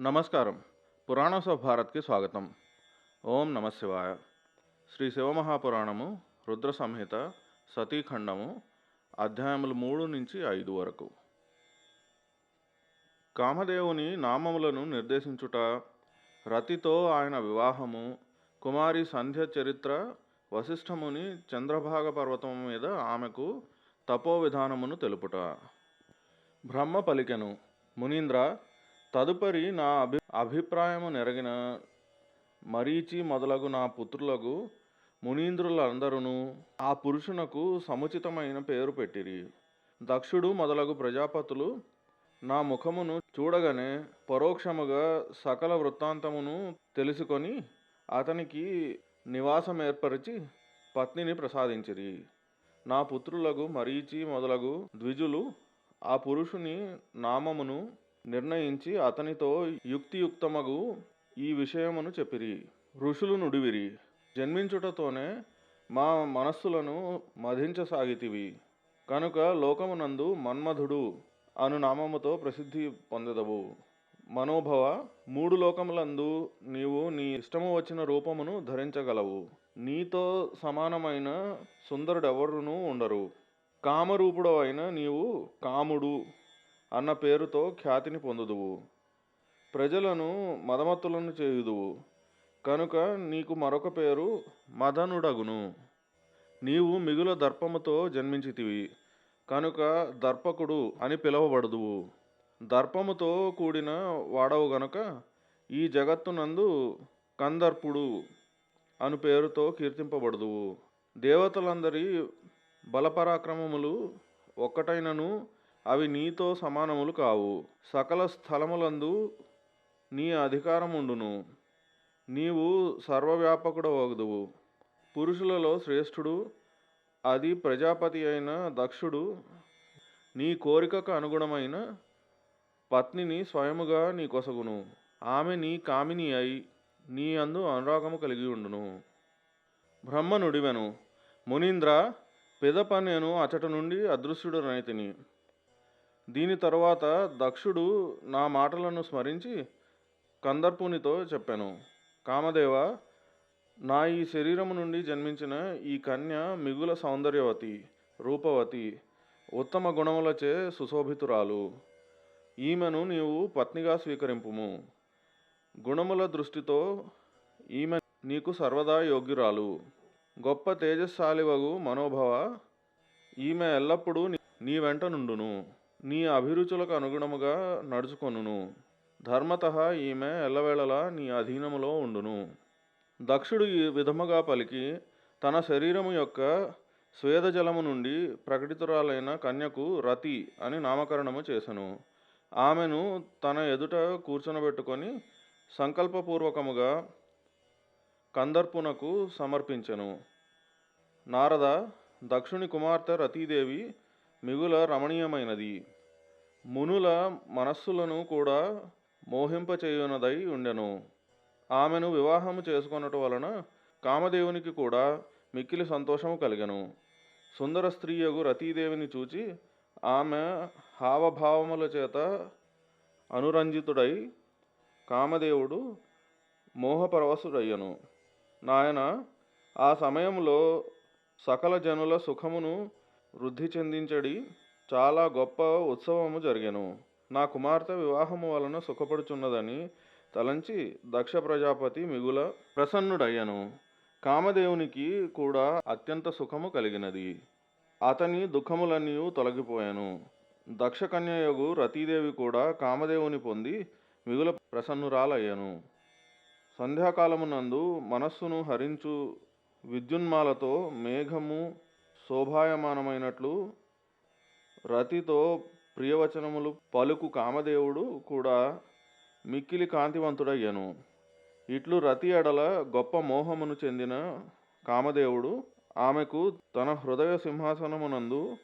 నమస్కారం. పురాణ ఆఫ్ భారత్కి స్వాగతం. ఓం నమశివాయ శ్రీ శివమహాపురాణము రుద్ర సంహిత సతీఖండము అధ్యాయములు మూడు నుంచి ఐదు వరకు. కామదేవుని నామములను నిర్దేశించుట రతితో ఆయన వివాహము కుమారి సంధ్య చరిత్ర వశిష్ఠముని చంద్రభాగ పర్వతము మీద ఆమెకు తపో విధానమును తెలుపుట. బ్రహ్మ పలికెను. మునీంద్ర తదుపరి నా అభి అభిప్రాయము నెరగిన మరీచి మొదలగు నా పుత్రులకు మునీంద్రులందరూ ఆ పురుషునకు సముచితమైన పేరు పెట్టిరి. దక్షుడు మొదలగు ప్రజాపతులు నా ముఖమును చూడగానే పరోక్షముగా సకల వృత్తాంతమును తెలుసుకొని అతనికి నివాసం ఏర్పరిచి పత్నిని ప్రసాదించిరి. నా పుత్రులకు మరీచి మొదలగు ద్విజులు ఆ పురుషుని నామమును నిర్ణయించి అతనితో యుక్తియుక్తమగు ఈ విషయమును చెప్పిరి. ఋషులు నుడివిరి. జన్మించుటతోనే మా మనస్సులను మధించసాగితివి. కనుక లోకమునందు మన్మధుడు అను నామముతో ప్రసిద్ధి పొందదవు. మనోభవ మూడు లోకములందు నీవు నీ ఇష్టము వచ్చిన రూపమును ధరించగలవు. నీతో సమానమైన సుందరుడెవరునూ ఉండరు. కామరూపుడు అయిన నీవు కాముడు. అన్న పేరుతో ఖ్యాతిని పొందుదువు. ప్రజలను మదమత్తులను చేయుదువు. కనుక నీకు మరొక పేరు మదనుడగును. నీవు మిగుల దర్పముతో జన్మించితివి. కనుక దర్పకుడు అని పిలువబడుదువు. దర్పముతో కూడిన వాడవు గనుక ఈ జగత్తునందు కందర్పుడు అను పేరుతో కీర్తింపబడుదువు. దేవతలందరి బలపరాక్రమములు ఒక్కటైనను అవి నీతో సమానములు కావు. సకల స్థలములందు నీ అధికారముండును. నీవు సర్వవ్యాపకుడవగదువు. పురుషులలో శ్రేష్ఠుడు అది ప్రజాపతి అయిన దక్షుడు నీ కోరికకు అనుగుణమైన పత్నిని స్వయముగా నీ కొసగును. ఆమె నీ కామిని అయి నీ అందు అనురాగము కలిగి ఉండును. బ్రహ్మనుడివెను. మునీంద్ర పిదప నేను అచట నుండి అదృశ్యుడు రైతిని దీని తరువాత దక్షుడు నా మాటలను స్మరించి కందర్పునితో చెప్పాను కామదేవ నా ఈ శరీరము నుండి జన్మించిన ఈ కన్య మిగుల సౌందర్యవతి రూపవతి ఉత్తమ గుణములచే సుశోభితురాలు. ఈమెను నీవు పత్నిగా స్వీకరింపుము. గుణముల దృష్టితో ఈమె నీకు సర్వదా యోగ్యురాలు. గొప్ప తేజస్శాలివగు మనోభవ ఈమె ఎల్లప్పుడూ నీ- నీ వెంట నుండును. నీ అభిరుచులకు అనుగుణముగా నడుచుకొనును. ధర్మత ఈమె ఎల్లవేళలా నీ అధీనములో ఉండును. దక్షుడు ఈ విధముగా పలికి తన శరీరము యొక్క స్వేదజలము నుండి ప్రకటితురాలైన కన్యకు రతి అని నామకరణము చేసెను. ఆమెను తన ఎదుట కూర్చునబెట్టుకొని సంకల్పపూర్వకముగా కందర్పునకు సమర్పించెను. నారద దక్షుని కుమార్తె రతీదేవి మిగుల రమణీయమైనది. మునుల మనస్సులను కూడా మోహింపచేయునదై ఉండెను. ఆమెను వివాహము చేసుకొనట వలన కామదేవునికి కూడా మిక్కిలి సంతోషము కలిగెను. సుందర స్త్రీయగు రతీదేవిని చూచి ఆమె హావభావముల చేత అనురంజితుడై కామదేవుడు మోహపరవశుడయ్యను. నాయన ఆ సమయంలో సకల జనుల సుఖమును వృద్ధి చెందించడి చాలా గొప్ప ఉత్సవము జరిగెను. నా కుమార్తె వివాహము వలన సుఖపడుచున్నదని తలంచి దక్ష ప్రజాపతి మిగుల ప్రసన్నుడయ్యను. కామదేవునికి కూడా అత్యంత సుఖము కలిగినది. అతని దుఃఖములన్నీ తొలగిపోయాను. దక్ష కన్యయగు రతీదేవి కూడా కామదేవుని పొంది మిగుల ప్రసన్నురాలయ్యను. సంధ్యాకాలమునందు మనస్సును హరించు విద్యున్మాలతో మేఘము శోభాయమానమైనట్లు రతితో ప్రియవచనములు పలుకు కామదేవుడు కూడా మిక్కిలి కాంతివంతుడయ్యను. ఇట్లు రతి ఎడల గొప్ప మోహమును చెందిన కామదేవుడు ఆమెకు తన హృదయ సింహాసనమునందు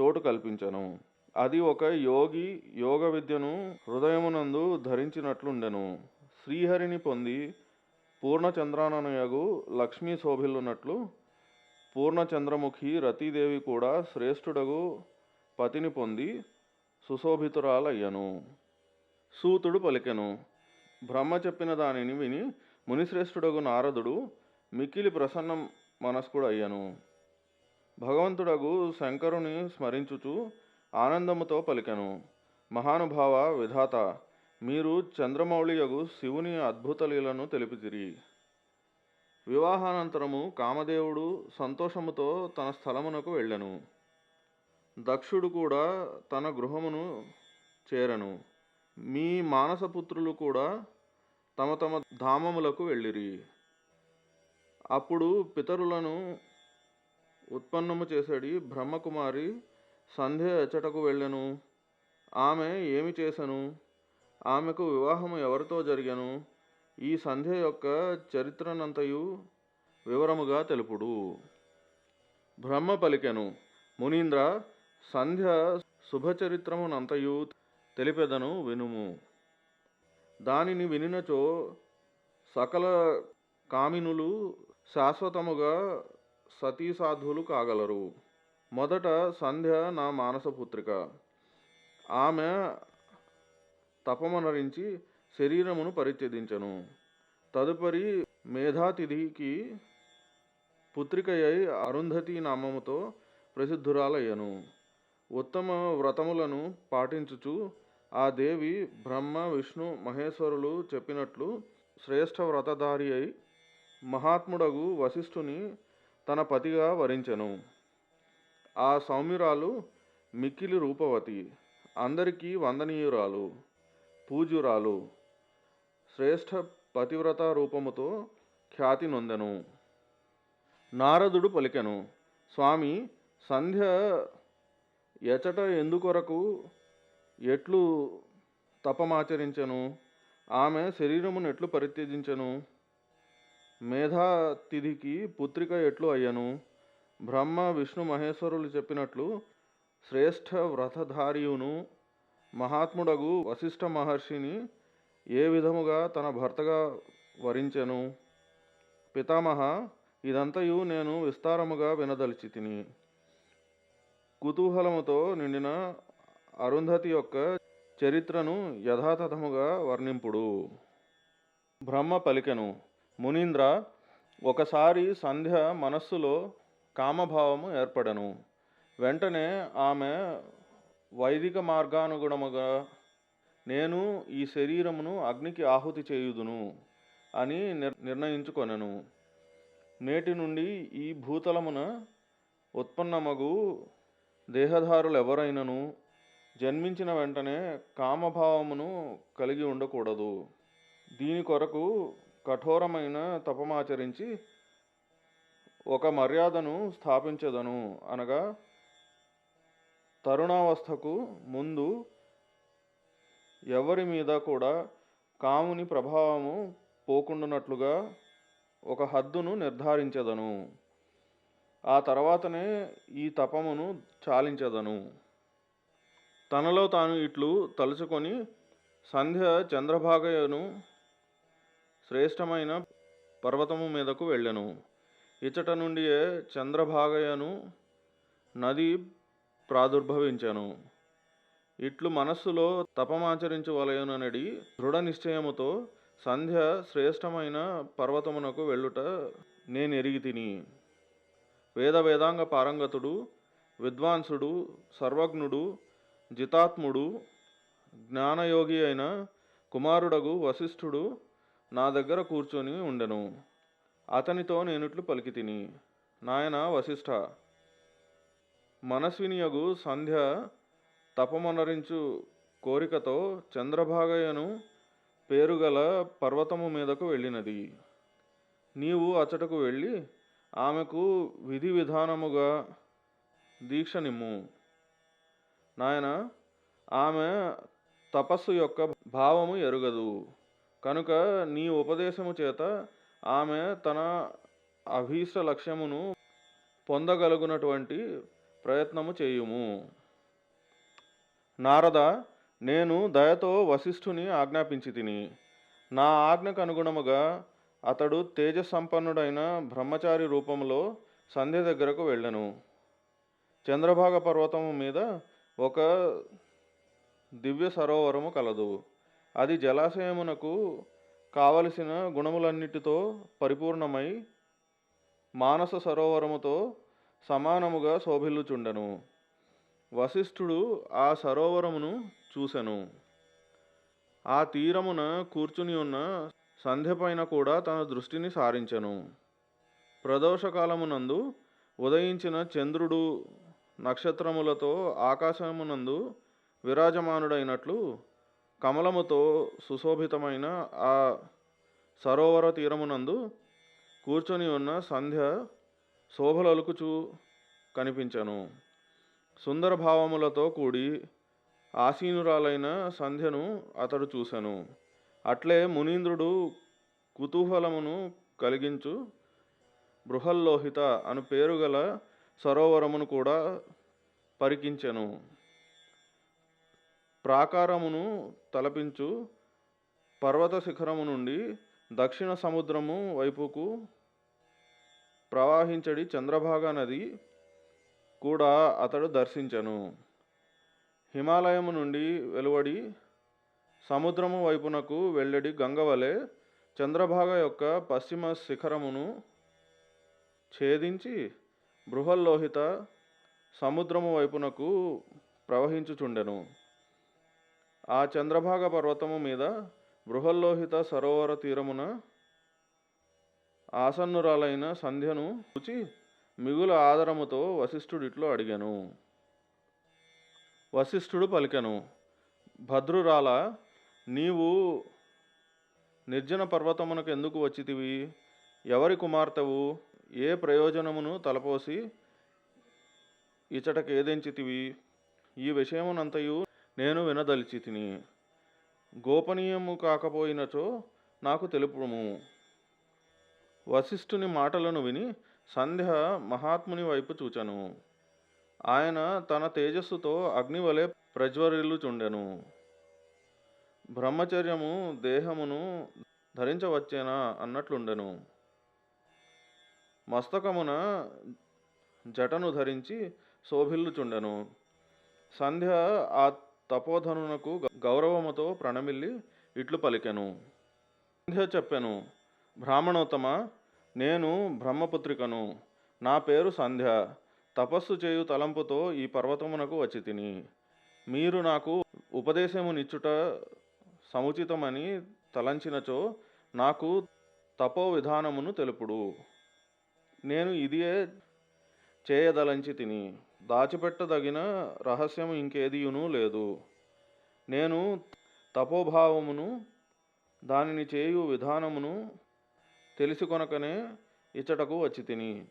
చోటు కల్పించెను. అది ఒక యోగి యోగ విద్యను హృదయమునందు ధరించినట్లుండెను. శ్రీహరిని పొంది పూర్ణచంద్రాననయగు లక్ష్మీ శోభిల్లునట్లు పూర్ణచంద్రముఖి రతీదేవి కూడా శ్రేష్ఠుడగు పతిని పొంది సుశోభితురాలయ్యను. సూతుడు పలికెను. బ్రహ్మ చెప్పిన దానిని విని మునిశ్రేష్ఠుడగు నారదుడు మిక్కిలి ప్రసన్న మనస్కుడు అయ్యను భగవంతుడగు శంకరుని స్మరించుచు ఆనందముతో పలికెను. మహానుభావ విధాత మీరు చంద్రమౌళియగు శివుని అద్భుత లీలను తెలిపితిరి. వివాహానంతరము కామదేవుడు సంతోషముతో తన స్థలమునకు వెళ్ళను. దక్షుడు కూడా తన గృహమును చేరను. మీ మానసపుత్రులు కూడా తమ తమ ధామములకు వెళ్ళిరి. అప్పుడు పితరులను ఉత్పన్నము చేసడి బ్రహ్మకుమారి సంధ్య ఎచ్చటకు వెళ్ళెను. ఆమె ఏమి చేసెను? ఆమెకు వివాహము ఎవరితో జరిగెను? ఈ సంధ్య యొక్క చరిత్రనంతయు వివరముగా తెలుపుడు. బ్రహ్మ పలికెను మునీంద్ర సంధ్య శుభచరిత్రమునంతయు తెలిపెదను వినుము. దానిని వినినచో సకల కామినులు శాశ్వతముగా సతీసాధువులు కాగలరు. మొదట సంధ్య నా మానసపుత్రిక. ఆమె తపమనరించి శరీరమును పరిత్యజించను. తదుపరి మేధాతిథికి పుత్రికయ్యై అరుంధతి నామముతో ప్రసిద్ధురాలయ్యను. ఉత్తమ వ్రతములను పాటించుచు ఆ దేవి బ్రహ్మ విష్ణు మహేశ్వరులు చెప్పినట్లు శ్రేష్ఠ వ్రతధారి అయి మహాత్ముడగు వశిష్ఠుని తన పతిగా వరించెను. ఆ సౌమ్యురాలు మిక్కిలి రూపవతి. అందరికీ వందనీయురాలు పూజ్యురాలు. శ్రేష్ఠ పతివ్రత రూపముతో ఖ్యాతి నొందెను. నారదుడు పలికెను స్వామి సంధ్య ఎచట ఎందుకొరకు ఎట్లు తపమాచరించెను? ఆమె శరీరమును ఎట్లు పరిత్యజించెను? మేధాతిథికి పుత్రిక ఎట్లు అయ్యను? బ్రహ్మ విష్ణు మహేశ్వరులు చెప్పినట్లు శ్రేష్ఠ వ్రతధారియును మహాత్ముడగు వశిష్ఠ మహర్షిని ఏ విధముగా తన భర్తగా వరించెను? పితామహ ఇదంతయు నేను విస్తారముగా వినదలిచి తిని కుతూహలముతో నిండిన అరుంధతి యొక్క చరిత్రను యథాతథముగా వర్ణింపుడు. బ్రహ్మ పలికెను మునీంద్ర ఒకసారి సంధ్య మనస్సులో కామభావము ఏర్పడను. వెంటనే ఆమె వైదిక మార్గానుగుణముగా నేను ఈ శరీరమును అగ్నికి ఆహుతి చేయుదును అని నిర్ నిర్ణయించుకొనెను. నేటి నుండి ఈ భూతలమున ఉత్పన్నమగు దేహధారులు ఎవరైనను జన్మించిన వెంటనే కామభావమును కలిగి ఉండకూడదు. దీని కొరకు కఠోరమైన తపమాచరించి ఒక మర్యాదను స్థాపించదను అనగా తరుణావస్థకు ముందు ఎవరి మీద కూడా కాముని ప్రభావము పోకుండునట్లుగా ఒక హద్దును నిర్ధారించదను. ఆ తర్వాతనే ఈ తపమును చాలించదను. తనలో తాను ఇట్లు తలుచుకొని సంధ్య చంద్రభాగయను శ్రేష్టమైన పర్వతము మీదకు వెళ్ళెను. ఇచ్చట నుండియే చంద్రభాగయను నది ప్రాదుర్భవించెను. ఇట్లు మనస్సులో తపమాచరించవలయనడి దృఢ నిశ్చయముతో సంధ్య శ్రేష్టమైన పర్వతమునకు వెళ్ళుట నేను ఎరిగి తిని. వేద వేదాంగ పారంగతుడు విద్వాంసుడు సర్వజ్ఞుడు జితాత్ముడు జ్ఞానయోగి అయిన కుమారుడగు వశిష్ఠుడు నా దగ్గర కూర్చొని ఉండెను. అతనితో నేనుట్లు పలికి తిని. నాయన వశిష్ఠ మనస్వినియగు సంధ్య తపమనరించు కోరికతో చంద్రభాగయను పేరుగల పర్వతము మీదకు వెళ్ళినది. నీవు అచటకు వెళ్ళి ఆమెకు విధి విధానముగా దీక్షనిమ్ము. నాయన ఆమె తపస్సు యొక్క భావము ఎరుగదు. కనుక నీ ఉపదేశము చేత ఆమె తన అభీష్ట లక్ష్యమును పొందగలుగునటువంటి ప్రయత్నము చేయుము. నారద నేను దయతో వశిష్ఠుని ఆజ్ఞాపించి తిని నా ఆజ్ఞకు అనుగుణముగా అతడు తేజసంపన్నుడైన బ్రహ్మచారి రూపంలో సంధ్య దగ్గరకు వెళ్ళను. చంద్రభాగ పర్వతము మీద ఒక దివ్య సరోవరము కలదు. అది జలాశయమునకు కావలసిన గుణములన్నిటితో పరిపూర్ణమై మానస సరోవరముతో సమానముగా శోభిల్లుచుండెను. వశిష్ఠుడు ఆ సరోవరమును చూసెను. ఆ తీరమున కూర్చుని ఉన్న సంధ్యపైన కూడా తన దృష్టిని సారించెను. ప్రదోషకాలమునందు ఉదయించిన చంద్రుడు నక్షత్రములతో ఆకాశమునందు విరాజమానుడైనట్లు కమలముతో సుశోభితమైన ఆ సరోవర తీరమునందు కూర్చొని ఉన్న సంధ్య శోభలలుకుచూ కనిపించెను. సుందర భావములతో కూడి ఆసీనురాలైన సంధ్యను అతడు చూసెను. అట్లే మునీంద్రుడు కుతూహలమును కలిగించు బృహల్లోహిత అను పేరు గల సరోవరమును కూడా పరికించెను. ప్రాకారమును తలపించు పర్వత శిఖరము నుండి దక్షిణ సముద్రము వైపుకు ప్రవహించడి చంద్రభాగా నది కూడా అతడు దర్శించెను. హిమాలయము నుండి వెలువడి సముద్రము వైపునకు వెళ్ళడి గంగవలె చంద్రభాగ యొక్క పశ్చిమ శిఖరమును ఛేదించి బృహల్లోహిత సముద్రము వైపునకు ప్రవహించుచుండెను. ఆ చంద్రభాగ పర్వతము మీద బృహల్లోహిత సరోవర తీరమున ఆసన్నురాలైన సంధ్యను చూచి మిగుల ఆదరముతో వశిష్ఠుడిట్లో అడిగాను. వశిష్ఠుడు పలికెను భద్రురాల నీవు నిర్జన పర్వతమునకు ఎందుకు వచ్చితివి? ఎవరి కుమార్తెవు? ఏ ప్రయోజనమును తలపోసి ఇచటకేదెంచితివి ఈ విషయమునంతయు నేను వినదలిచి తిని గోపనీయము కాకపోయినచో నాకు తెలుపుము. వశిష్ఠుని మాటలను విని సంధ్య మహాత్ముని వైపు చూచెను. ఆయన తన తేజస్సుతో అగ్నివలె ప్రజ్వరిల్లుచుండెను. బ్రహ్మచర్యము దేహమును ధరించవచ్చేనా అన్నట్లుండెను. మస్తకమున జటను ధరించి శోభిల్లుచుండెను. సంధ్య ఆ తపోధనునకు గౌరవముతో ప్రణమిల్లి ఇట్లు పలికెను. సంధ్య చెప్పెను బ్రాహ్మణోత్తమ నేను బ్రహ్మపుత్రికను. నా పేరు సంధ్య. తపస్సు చేయు తలంపుతో ఈ పర్వతమునకు వచ్చి తిని. మీరు నాకు ఉపదేశమునిచ్చుట సముచితమని తలంచినచో నాకు తపో విధానమును తెలుపుడు. నేను ఇదియే చేయదలంచి తిని. దాచిపెట్టదగిన రహస్యము ఇంకేదియును లేదు. నేను తపోభావమును దానిని చేయు విధానమును తెలిసి కొనకనే ఇచ్చటకు వచ్చి తిని.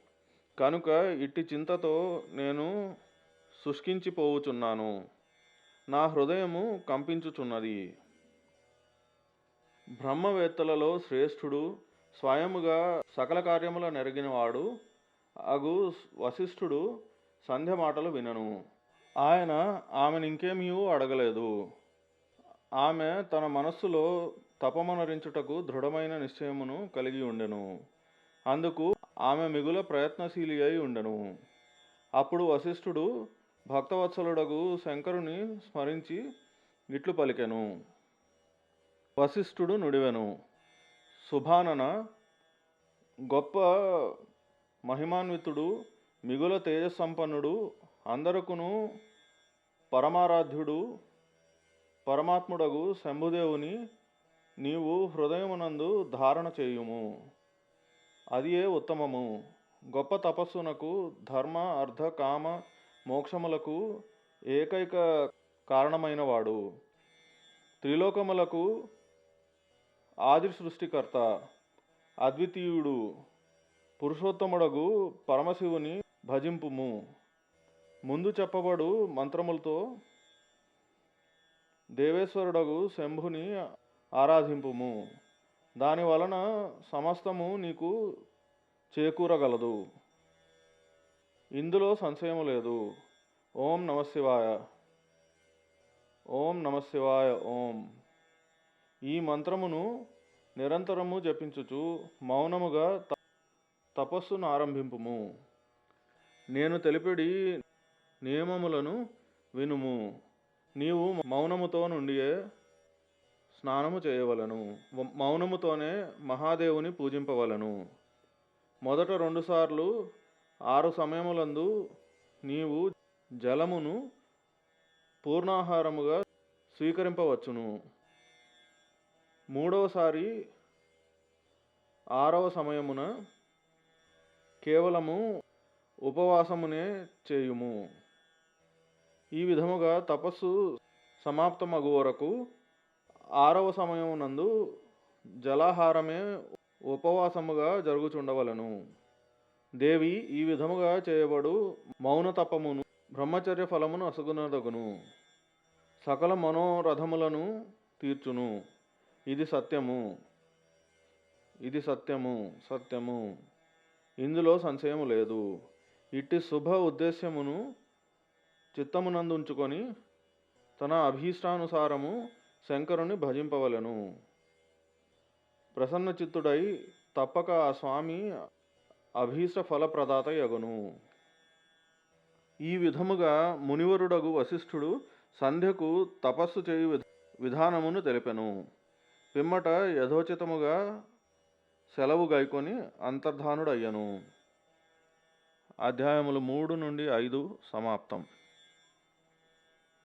కనుక ఇట్టి చింతతో నేను శుష్కించిపోవుచున్నాను. నా హృదయము కంపించుచున్నది. బ్రహ్మవేత్తలలో శ్రేష్ఠుడు స్వయముగా సకల కార్యముల నెరిగినవాడు అగు వశిష్ఠుడు సంధ్య మాటలు వినను. ఆయన ఆమెను ఇంకేమీ అడగలేదు. ఆమె తన మనస్సులో తపమనరించుటకు దృఢమైన నిశ్చయమును కలిగి ఉండెను. అందుకు ఆమె మిగుల ప్రయత్నశీలి అయి ఉండెను. అప్పుడు వశిష్ఠుడు భక్తవత్సలుడగు శంకరుని స్మరించి ఇట్లు పలికెను. వశిష్ఠుడు నుడివెను. శుభానన గొప్ప మహిమాన్వితుడు మిగుల తేజసంపన్నుడు అందరకును పరమారాధ్యుడు పరమాత్ముడగు శంభుదేవుని నీవు హృదయమునందు ధారణ చేయుము. అదియే ఉత్తమము. గొప్ప తపస్సునకు ధర్మ అర్ధ కామ మోక్షములకు ఏకైక కారణమైనవాడు. త్రిలోకములకు ఆది సృష్టికర్త అద్వితీయుడు పురుషోత్తముడగు పరమశివుని భజింపుము. ముందు చెప్పబడు మంత్రములతో దేవేశ్వరుడగు శంభుని ఆరాధింపుము. దాని వలన సమస్తము నీకు చేకూరగలదు. ఇందులో సంశయము లేదు. ఓం నమశివాయ ఓం నమశివాయ ఓం. ఈ మంత్రమును నిరంతరము జపించుచు మౌనముగా తపస్సును ఆరంభింపుము. నేను తెలిపిడి నియమములను వినుము. నీవు మౌనముతో నుండియే స్నానము చేయవలను మౌనముతోనే మహాదేవుని పూజింపవలను. మొదట రెండుసార్లు ఆరు సమయములందు నీవు జలమును పూర్ణాహారముగా స్వీకరింపవచ్చును. మూడవసారి ఆరవ సమయమున కేవలము ఉపవాసమునే చేయుము. ఈ విధముగా తపస్సు సమాప్తమగు వరకు ఆరవ సమయమునందు జలాహారమే ఉపవాసముగా జరుగుచుండవలను. దేవి ఈ విధముగా చేయబడు మౌన తపమును బ్రహ్మచర్య ఫలమును అసగునదగును. సకల మనోరథములను తీర్చును. ఇది సత్యము. ఇది సత్యము సత్యము. ఇందులో సంశయము లేదు. ఇట్టి శుభ ఉద్దేశ్యమును చిత్తమునందుంచుకొని తన అభీష్టానుసారము శంకరుని భజింపవలెను. ప్రసన్న చిత్తుడై తప్పక ఆ స్వామి అభీష్ట ఫలప్రదాత యగును. ఈ విధముగా మునివరుడగు వశిష్ఠుడు సంధ్యకు తపస్సు చేయు విధానమును తెలిపెను. పిమ్మట యథోచితముగా సెలవు గైకొని అంతర్ధానుడయ్యను. అధ్యాయములు మూడు నుండి ఐదు సమాప్తం.